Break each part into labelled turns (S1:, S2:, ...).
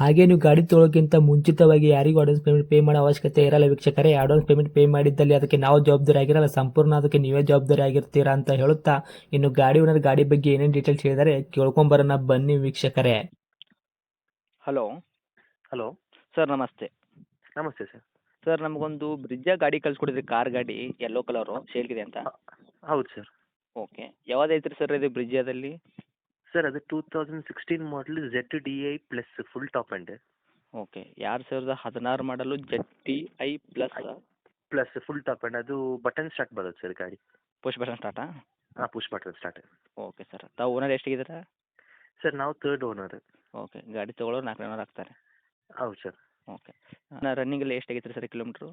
S1: ಹಾಗೆ ನೀವು ಗಾಡಿ ತೊಳೋಕ್ಕಿಂತ ಮುಂಚಿತವಾಗಿ ಯಾರಿಗೂ ಅಡ್ವಾನ್ಸ್ ಪೇಮೆಂಟ್ ಪೇ ಮಾಡೋ ಅವಶ್ಯಕತೆ ಇರಲ್ಲ ವೀಕ್ಷಕರೇ. ಅಡ್ವಾನ್ಸ್ ಪೇಮೆಂಟ್ ಪೇ ಮಾಡಿದ್ದಲ್ಲಿ ಅದಕ್ಕೆ ನಾವು ಜವಾಬ್ದಾರಿ ಆಗಿರಲ್ಲ. ಸಂಪೂರ್ಣ ಅದಕ್ಕೆ ನೀವೇ ಜವಾಬ್ದಾರಿ ಆಗಿರ್ತೀರಾ ಅಂತ ಹೇಳುತ್ತಾ ಇನ್ನು ಗಾಡಿ ಓನರ್ ಗಾಡಿ ಬಗ್ಗೆ ಏನೇನು ಡೀಟೇಲ್ಸ್ ಹೇಳಿದರೆ ಕೇಳ್ಕೊಂಬರೋಣ ಬನ್ನಿ ವೀಕ್ಷಕರೇ.
S2: ಹಲೋ
S3: ಹಲೋ
S2: ಸರ್ ನಮಸ್ತೆ.
S3: ನಮಸ್ತೆ ಸರ್
S2: ಸರ್ ನಮಗೊಂದು ಬ್ರಿಜ್ಜ ಗಾಡಿ ಕಳ್ಸಿಕೊಡಿದ್ರಿ ಕಾರ್ ಗಾಡಿ ಯೆಲ್ಲೋ ಕಲರು ಸೇಲ್ಗಿದೆ ಅಂತ?
S3: ಹೌದು ಸರ್
S2: ಓಕೆ ಯಾವ್ದು ಐತ್ರಿ ಸರ್ ಇದು ಬ್ರಿಜ್ಜದಲ್ಲಿ
S3: ಸರ್ ಅದು two thousand sixteen model Z D I plus full top end
S2: okay ಎರಡು ಸಾವಿರದ ಹದಿನಾರು model Z T I plus
S3: plus full top end ಅದು ಬಟನ್ ಸ್ಟಾರ್ಟ್ ಬರುತ್ತೆ ಸರ್ ಗಾಡಿ.
S2: ಪುಷ್ ಬಟನ್ ಸ್ಟಾರ್ಟಾ
S3: ಹಾಂ push button start
S2: okay sir ತಾವು owner ಎಷ್ಟಿದ್ದೀರಾ?
S3: ಸರ್ ನಾವು ತರ್ಡ್ ಓನರ್
S2: ಓಕೆ ಗಾಡಿ ತೊಗೊಳೋರು ನಾಲ್ಕು ಓನರ್ ಆಗ್ತಾರೆ.
S3: ಹೌದು ಸರ್
S2: ಓಕೆ ರನ್ನಿಂಗ್ ರನ್ನಿಂಗಲ್ಲಿ ಎಷ್ಟಾಗೈತೆ sir kilometre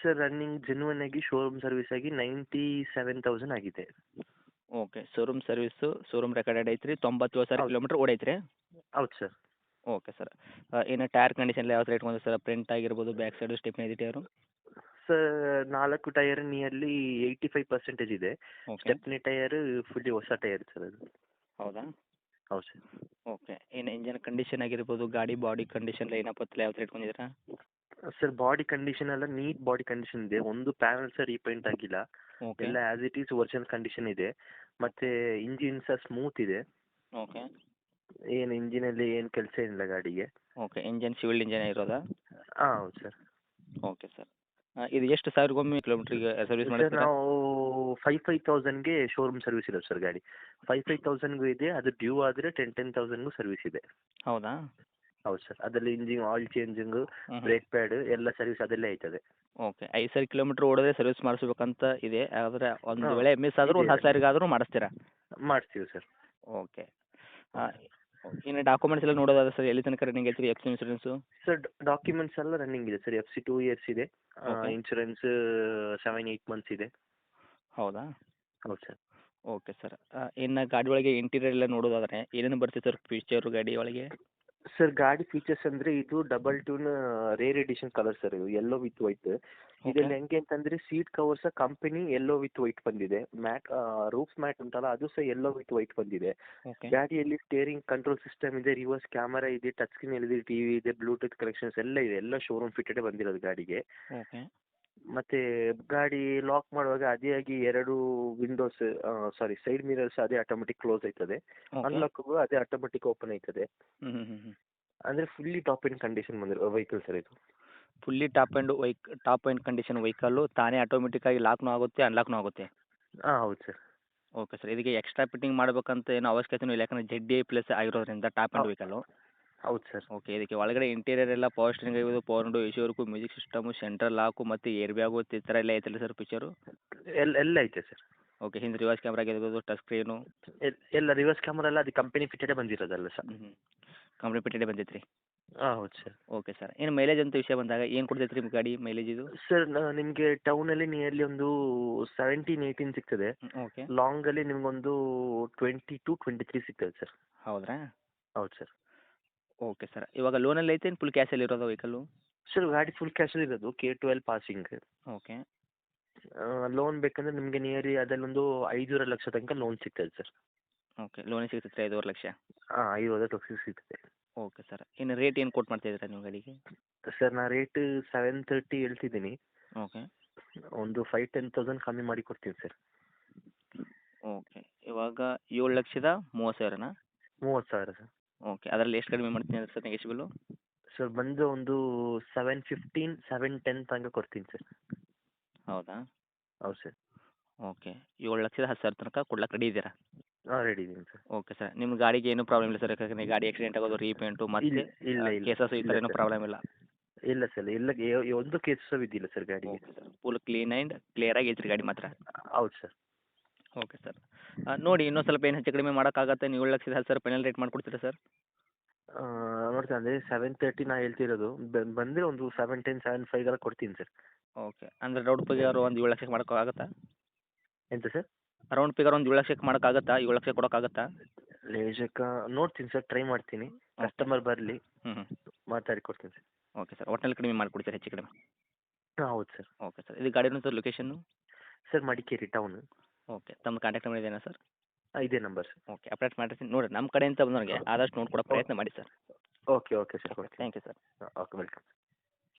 S3: sir running genuine ಆಗಿ ಶೋರೂಮ್ ಸರ್ವಿಸ್ ಆಗಿ ನೈಂಟಿ ಸೆವೆನ್ ತೌಸಂಡ್ ಆಗಿದೆ.
S2: Okay. Showroom service showroom recorded ಐತ್ರಿ. ತೊಂಬತ್ತೇಳು ಸಾವಿರ
S3: ಕಿಲೋಮೀಟ್ರ್
S2: ಕಿಲೋಮೀಟ್ರ್ ರೀ
S3: ಹೌದು ಸರ್.
S2: Okay sir. ಏನು ಟೈರ್ ಕಂಡೀಷನ್ ಎಲ್ಲ ಯಾವ ಥರ ಇಟ್ಕೊಂಡು ಸರ್? ಪ್ರಿಂಟ್ ಆಗಿರ್ಬೋದು ಬ್ಯಾಕ್ ಸೈಡು ಸ್ಟೆಪ್ನಿ ಐತಿ ಟೈರು?
S3: ಸರ್ ನಾಲ್ಕು tyre nearly eighty five percentage ಇದೆ.
S2: ಓಕೆ.
S3: ಸ್ಟೆಪ್ನಿ ಟೈರ್ ಫುಲ್ಲಿ ಹೊಸ ಟೈರ್ ಸರ್ ಅದು.
S2: ಹೌದಾ?
S3: ಹೌದು ಸರ್.
S2: ಓಕೆ. ಏನು ಇಂಜನ್ ಕಂಡೀಷನ್ ಆಗಿರ್ಬೋದು ಗಾಡಿ ಬಾಡಿ ಕಂಡೀಷನ್ ಏನಪ್ಪ ಯಾವ ಥರ ಇಟ್ಕೊಂಡಿದ್ದೀರಾ
S3: ಸರ್ ಬಾಡಿ ಕಂಡೀಷನ್ ಎಲ್ಲ ನೀಟ್ ಬಾಡಿ ಕಂಡೀಷನ್ ಇದೆ. ಒಂದು ಪ್ಯಾನಲ್ ಸರ್ ರೀಪೇಂಟ್ ಆಗಿಲ್ಲ.
S2: ಓಕೆ
S3: ಎಲ್ಲ as it is original condition ಇದೆ. ಮತ್ತೆ ಇಂಜಿನ್ ಸಹ ಸ್ಮೂತ್ ಇದೆ.
S2: ಓಕೆ
S3: ಏನು ಇಂಜಿನಲ್ಲಿ ಏನು ಕೆಲಸ ಇಲ್ಲ ಗಾಡಿಗೆ.
S2: ಓಕೆ ಇಂಜಿನ್ ಸಿವಿಲ್ ಇಂಜಿನ್ ಇರೋದಾ?
S3: ಹಾಂ ಹೌದು ಸರ್.
S2: ಓಕೆ ಸರ್ ಇದು ಎಷ್ಟು ಸಾವಿರಕ್ಕೊಮ್ಮೆ ಕಿಲೋಮೀಟ್ರಿಗೆ ಸರ್ವಿಸ್
S3: ಸರ್ ನಾವು ಫೈವ್ ಫೈವ್ ತೌಸಂಡ್ಗೆ ಶೋರೂಮ್ ಸರ್ವಿಸ್ ಇದೆ ಸರ್ ಗಾಡಿ. ಫೈವ್ ಫೈವ್ ತೌಸಂಡ್ಗೂ ಇದೆ. ಅದು ಡ್ಯೂ ಆದರೆ ಟೆನ್ ಟೆನ್ ತೌಸಂಡ್ಗೂ ಸರ್ವಿಸ್ ಇದೆ.
S2: ಹೌದಾ?
S3: ಹೌದು ಸರ್. ಅದರಲ್ಲಿ engine oil changing
S2: hmm.
S3: Brake pad ಎಲ್ಲ ಸರ್ವಿಸ್ ಅದಲ್ಲೇ ಐತದೆ
S2: ಓಕೆ ಐದು ಸಾವಿರ ಕಿಲೋಮೀಟರ್ ಓಡಿದ್ರೆ ಸರ್ವಿಸ್ ಮಾಡಿಸ್ಬೇಕಂತ ಇದೆ. ಆದರೆ ಒಂದು
S3: ಹಾಂ.
S2: ವೇಳೆ ಮಿಸ್ ಆದರೂ ಒಂದು
S3: ಇದೆ.
S2: ಹತ್ತು ಸಾವಿರಗಾದರೂ ಮಾಡಿಸ್ತೀರಾ?
S3: ಮಾಡ್ತೀವಿ ಸರ್.
S2: ಓಕೆ ಇನ್ನು ಡಾಕ್ಯುಮೆಂಟ್ಸ್ ಎಲ್ಲ ನೋಡೋದಾದ್ರೆ ಸರ್ ಎಲ್ಲಿ ತನಕ ರನ್ನಿಂಗ್ ಐತ್ರಿ F C insurance
S3: sir documents ಎಲ್ಲ ರನ್ನಿಂಗ್ ಇದೆ sir. F C two years ಇದೆ.
S2: Okay.
S3: Insurance seven eight months ಇದೆ.
S2: ಹೌದಾ?
S3: ಹೌದು ಸರ್.
S2: Okay sir. ಇನ್ನು ಗಾಡಿ ಒಳಗೆ ಇಂಟೀರಿಯರ್ ಎಲ್ಲ ನೋಡೋದಾದ್ರೆ ಏನೇನು ಬರ್ತೈತೆ ಸರ್ ಫೀಚರು ಗಾಡಿ ಒಳಗೆ?
S3: ಸರ್ ಗಾಡಿ ಫೀಚರ್ಸ್ ಅಂದ್ರೆ ಇದು double tone rare edition colour sir ಇದು ಎಲ್ಲೋ ವಿತ್ ವೈಟ್ ಇದ್ರಲ್ಲಿ ಹೆಂಗೆ ಅಂತಂದ್ರೆ seat covers company yellow with white ಬಂದಿದೆ. ಮ್ಯಾಟ್ ರೂಫ್ ಮ್ಯಾಟ್ ಉಂಟಲ್ಲ ಅದು ಸಹ ಎಲ್ಲೋ ವಿತ್ ವೈಟ್ ಬಂದಿದೆ. ಗಾಡಿಯಲ್ಲಿ ಸ್ಟೇರಿಂಗ್ ಕಂಟ್ರೋಲ್ ಸಿಸ್ಟಮ್ ಇದೆ ರಿವರ್ಸ್ ಕ್ಯಾಮರಾ ಇದೆ ಟಚ್ ಸ್ಕ್ರೀನ್ ಇದೆ ಟಿವಿ ಇದೆ ಬ್ಲೂಟೂತ್ ಕನೆಕ್ಷನ್ಸ್ ಎಲ್ಲ ಇದೆ. ಎಲ್ಲ ಶೋರೂಮ್ ಫಿಟ್ಟೆಡ್ ಬಂದಿರೋದು ಗಾಡಿಗೆ. ಮತ್ತೆ ಗಾಡಿ ಲಾಕ್ ಮಾಡುವಾಗ ಅದೇ ಆಗಿ ಎರಡು ವಿಂಡೋಸ್ ಸಾರಿ ಸೈಡ್ ಮಿರರ್ಸ್ ಅದೇ ಆಟೋಮೆಟಿಕ್ ಕ್ಲೋಸ್ ಆಯ್ತದೆ. ಅನ್ಲಾಕ್ ಅದೇ ಆಟೋಮೆಟಿಕ್ ಓಪನ್ ಆಯ್ತದೆ. ಅಂದ್ರೆ ಫುಲ್ಲಿ ಟಾಪ್ ಎಂಡ್ ಕಂಡೀಷನ್ ಬಂದಿರೋ ವೆಹಿಕಲ್ ಸರ್ ಇದು.
S2: ಫುಲ್ಲಿ ಟಾಪ್ ಆ್ಯಂಡ್ ವೈಕ್ ಟಾಪ್ ಆ್ಯಂಡ್ ಕಂಡೀಷನ್ ವೆಹಿಕಲ್ಲು ತಾನೇ ಆಟೋಮೆಟಿಕ್ಕಾಗಿ ಲಾಕ್ನೂ ಆಗುತ್ತೆ ಅನ್ಲಾಕ್ನೂ ಆಗುತ್ತೆ.
S3: ಹಾಂ ಹೌದು ಸರ್.
S2: ಓಕೆ ಸರ್ ಇದಕ್ಕೆ ಎಕ್ಸ್ಟ್ರಾ ಫಿಟ್ಟಿಂಗ್ ಮಾಡಬೇಕಂತ ಏನೋ ಅವಶ್ಯಕತೆನೂ ಇಲ್ಲ ಯಾಕಂದ್ರೆ ಜೆಡ್ ಎ ಪ್ಲಸ್ ಆಗಿರೋದ್ರಿಂದ ಟಾಪ್ ಆ್ಯಂಡ್. ವೆಹಿಕಲ್ಲು
S3: ಹೌದು ಸರ್.
S2: ಓಕೆ ಇದಕ್ಕೆ ಒಳಗಡೆ ಇಂಟೀರಿಯರ್ ಎಲ್ಲ ಪವರ್ ಸ್ಟ್ರಿಂಗ್ ಆಗಿರ್ಬೋದು power window A C work music system central lock ಮತ್ತು ಏರ್ ಬ್ಯಾಗು ಈ ಥರ ಎಲ್ಲ ಐತಲ್ಲ ಸರ್ ಫಿಚರ್
S3: ಎಲ್ಲ ಎಲ್ಲ ಐತೆ ಸರ್.
S2: ಓಕೆ ಹಿಂದೆ ರಿವರ್ಸ್ ಕ್ಯಾಮ್ರಾ ಆಗಿರ್ಬೋದು ಟಚ್ ಸ್ಕ್ರೀನು
S3: ಎಲ್- ಎಲ್ಲ ರಿವರ್ಸ್ ಕ್ಯಾಮ್ರಾ ಎಲ್ಲ ಅದು ಕಂಪನಿ ಫಿಟ್ಟೆಡೇ ಬಂದಿರೋದಲ್ಲ ಸರ್
S2: ಹ್ಞೂ ಕಂಪ್ನಿ ಪಿಟೆಡೆ ಬಂದೈತೆ ರೀ
S3: ಹಾಂ ಹೌದು ಸರ್
S2: ಓಕೆ ಸರ್ ಏನು ಮೈಲೇಜ್ ಅಂತ ವಿಷಯ ಬಂದಾಗ ಏನು ಕೊಡ್ತೈತೆ ರೀ ಗಾಡಿ ಮೈಲೇಜ್ ಇದು?
S3: ಸರ್ ನಿಮಗೆ ಟೌನಲ್ಲಿ ನಿಯರ್ಲಿ ಒಂದು ಸೆವೆಂಟೀನ್ ಏಯ್ಟೀನ್ ಸಿಗ್ತದೆ.
S2: ಓಕೆ
S3: ಲಾಂಗಲ್ಲಿ ನಿಮಗೊಂದು ಟ್ವೆಂಟಿ ಟು ಟ್ವೆಂಟಿ ತ್ರೀ ಸಿಗ್ತದೆ ಸರ್
S2: ಹೌದ್ರಾ?
S3: ಹೌದು ಸರ್
S2: ಓಕೆ ಸರ್ ಇವಾಗ ಲೋನಲ್ಲಿ ಐತೆ ಫುಲ್ ಕ್ಯಾಶಲ್ಲಿ ಇರೋದು ವೆಹಿಕಲ್ಲು
S3: ಸರ್ ಗಾಡಿ ಫುಲ್ ಕ್ಯಾಶಲ್ಲಿ ಇರೋದು K twelve passing
S2: okay
S3: loan ಬೇಕಂದ್ರೆ ನಿಮಗೆ ನಿಯರ್ಲಿ ಅದರಲ್ಲೊಂದು ಐದೂವರೆ ಲಕ್ಷ ತನಕ ಲೋನ್ ಸಿಗ್ತದೆ ಸರ್
S2: ಓಕೆ ಲೋನಿಗೆ ಸಿಗ್ತೈತೆ ಐದೂವರೆ ಲಕ್ಷ?
S3: ಹಾಂ ಐವತ್ತು ಲಕ್ಷ ಸಿಗ್ತದೆ
S2: ಓಕೆ ಸರ್ ಇನ್ನು ರೇಟ್ ಏನು ಕೊಟ್ಟು ಮಾಡ್ತಾ ಇದ್ದೀರಾ ನೀವು ಗಾಡಿಗೆ?
S3: ಸರ್ ನಾ ರೇಟ್ ಸೆವೆನ್ ತರ್ಟಿ ಹೇಳ್ತಿದ್ದೀನಿ.
S2: ಓಕೆ
S3: ಒಂದು ಫೈವ್ ಟೆನ್ ತೌಸಂಡ್ ಕಮ್ಮಿ ಮಾಡಿ ಕೊಡ್ತೀನಿ ಸರ್
S2: ಓಕೆ ಇವಾಗ ಏಳು ಲಕ್ಷದ ಮೂವತ್ತು ಸಾವಿರನಾ?
S3: ಮೂವತ್ತು ಸಾವಿರ ಸರ್
S2: ಓಕೆ ಅದರಲ್ಲಿ ಎಷ್ಟು ಕಡಿಮೆ ಮಾಡ್ತೀನಿ ಅಂದ್ರೆ ಸರ್ ನೆಗೆಶ್ಬಿಲ್ಲು
S3: ಸರ್ ಬಂದು ಒಂದು ಸೆವೆನ್ ಫಿಫ್ಟೀನ್ ಸೆವೆನ್ ಟೆನ್ ತನಕ ಕೊಡ್ತೀನಿ ಸರ್
S2: ಹೌದಾ?
S3: ಹೌದು ಸರ್.
S2: ಓಕೆ ಏಳು ಲಕ್ಷದ ಹತ್ತು ಸಾವಿರ ತನಕ ಕೊಡ್ಲಕ್ಕೆ ರೆಡಿ ಇದ್ದೀರಾ?
S3: ಹಾಂ ರೆಡಿ ಇದ್ದೀನಿ ಸರ್.
S2: ಓಕೆ ಸರ್ ನಿಮ್ಮ ಗಾಡಿಗೆ ಏನೂ ಪ್ರಾಬ್ಲಮ್ ಇಲ್ಲ ಸರ್ ಯಾಕಂದರೆ ಗಾಡಿ ಆಕ್ಸಿಡೆಂಟ್ ಆಗೋದು ರೀಪೇಂಟು ಮತ್ತೆ
S3: ಇಲ್ಲ ಇಲ್ಲ
S2: ಕೇಸಸ್ ಈ ಥರ ಏನೂ ಪ್ರಾಬ್ಲಮ್ ಇಲ್ಲ.
S3: ಇಲ್ಲ ಸರ್ ಇಲ್ಲ ಯ- ಒಂದು ಕೇಸಸ್ ಸಹ ಬಿದ್ದಿಲ್ಲ ಸರ್ ಗಾಡಿಗೆ.
S2: Okay sir full clean and ಕ್ಲಿಯರಾಗಿ ಐತ್ರಿ ಗಾಡಿ ಮಾತ್ರ?
S3: ಹೌದು ಸರ್.
S2: ಓಕೆ ಸರ್ ನೋಡಿ ಇನ್ನೊಂದ್ ಸ್ವಲ್ಪ ಏನು ಹೆಚ್ಚು ಕಡಿಮೆ ಮಾಡೋಕ್ಕಾಗತ್ತೆ ನೀವು ಏಳು ಲಕ್ಷದ ಹತ್ತು ಸಾವಿರ ಫೈನಲ್ ರೇಟ್ ಮಾಡಿಕೊಡ್ತೀರಾ ಸರ್?
S3: ನೋಡ್ತಾ ಅಂದರೆ ಸೆವೆನ್ ತರ್ಟಿ ನಾ ಹೇಳ್ತಿರೋದು. ಬಂದ್ರೆ ಒಂದು ಸೆವೆನ್ ಟೆನ್ ಸೆವೆನ್ ಫೈವ್ಗೆಲ್ಲ ಕೊಡ್ತೀನಿ ಸರ್
S2: ಓಕೆ ಅಂದ್ರೆ ರೌಂಡ್ ಫಿಗರ್ ಒಂದು ಏಳು ಲಕ್ಷಕ್ಕೆ ಮಾಡೋಕ್ಕಾಗತ್ತಾ
S3: ಎಂತ ಸರ್
S2: ರೌಂಡ್ ಫಿಗರ್ ಒಂದು ಏಳು ಲಕ್ಷಕ್ಕೆ ಮಾಡೋಕ್ಕಾಗತ್ತಾ ಏಳು ಲಕ್ಷ ಕೊಡೋಕ್ಕಾಗತ್ತಾ
S3: ಲೇಜಕ್ಕ ನೋಡ್ತೀನಿ ಸರ್ ಟ್ರೈ ಮಾಡ್ತೀನಿ. ಕಸ್ಟಮರ್ ಬರಲಿ.
S2: ಹ್ಞೂ ಹ್ಞೂ
S3: ಮಾತಾಡಿ ಕೊಡ್ತೀನಿ ಸರ್
S2: ಓಕೆ ಸರ್ ಒಟ್ಟಿನಲ್ಲಿ ಕಡಿಮೆ ಮಾಡಿಕೊಡ್ತೀರಾ ಹೆಚ್ಚು ಕಡಿಮೆ.
S3: ಹಾಂ ಹೌದು ಸರ್
S2: ಓಕೆ ಸರ್ ಇದು ಗಾಡಿ sir location
S3: sir Madikeri town
S2: okay ತಮ್ಮ ಕಾಂಟ್ಯಾಕ್ಟ್ ನಂಬರ್ ಇದೆಯಾ ಸರ್
S3: ಇದೇ ನಂಬರ್ ಸರ್
S2: ಓಕೆ ಅಪ್ಡೇಟ್ ಮಾಡಿರ್ತೀನಿ ನೋಡಿ ನಮ್ಮ ಕಡೆಯಿಂದ ಬಂದವ್ರಿಗೆ ಆದಷ್ಟು ನೋಡ್ಕೊಡೋ ಪ್ರಯತ್ನ ಮಾಡಿ sir
S3: okay okay sir
S2: thank you sir
S3: okay welcome